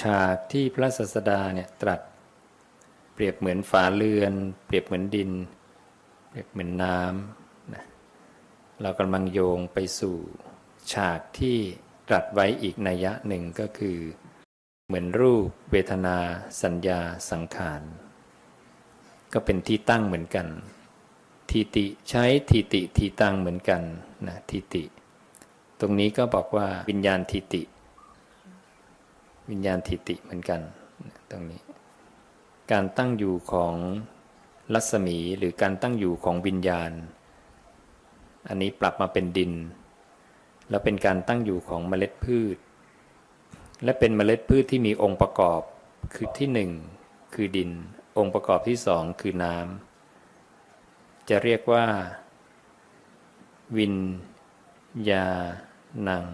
ฉากที่พระศาสดาเนี่ยตรัส เปรียบเหมือนฝาเรือน เปรียบเหมือนดิน เปรียบเหมือนน้ำนะเรากำลังโยงไปสู่ฉากที่ตรัสไว้อีกนัยยะหนึ่งก็คือ เหมือนรูปเวทนา สัญญาสังขาร ก็เป็นที่ตั้งเหมือนกันทีติใช้ทีติทีตั้งเหมือนกันนะทีติ ตรงนี้ก็บอกว่าวิญญาณทีติ วิญญาณทิติเหมือนกันตรงนี้ การตั้งอยู่ของรัศมีหรือการตั้งอยู่ของวิญญาณ อันนี้ปรับมาเป็นดิน แล้วเป็นการตั้งอยู่ของเมล็ดพืช และเป็นเมล็ดพืชที่มีองค์ประกอบคือที่หนึ่งคือดิน องค์ประกอบที่สองคือน้ำจะเรียกว่า วินยานัง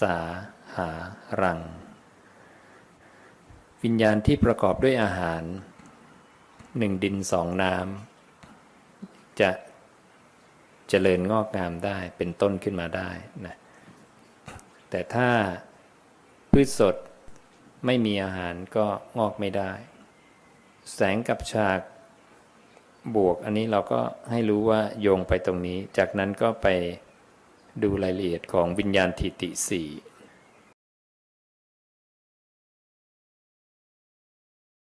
สา หารัง วิญญาณที่ประกอบด้วยอาหารหนึ่งดินสองน้ำจะเจริญงอกงามได้เป็นต้นขึ้นมาได้นะแต่ถ้าพืชสดไม่มีอาหารก็งอกไม่ได้ แสงกับฉากบวกอันนี้เราก็ให้รู้ว่าโยงไปตรงนี้ จากนั้นก็ไปดูรายละเอียดของวิญญาณทิติสี่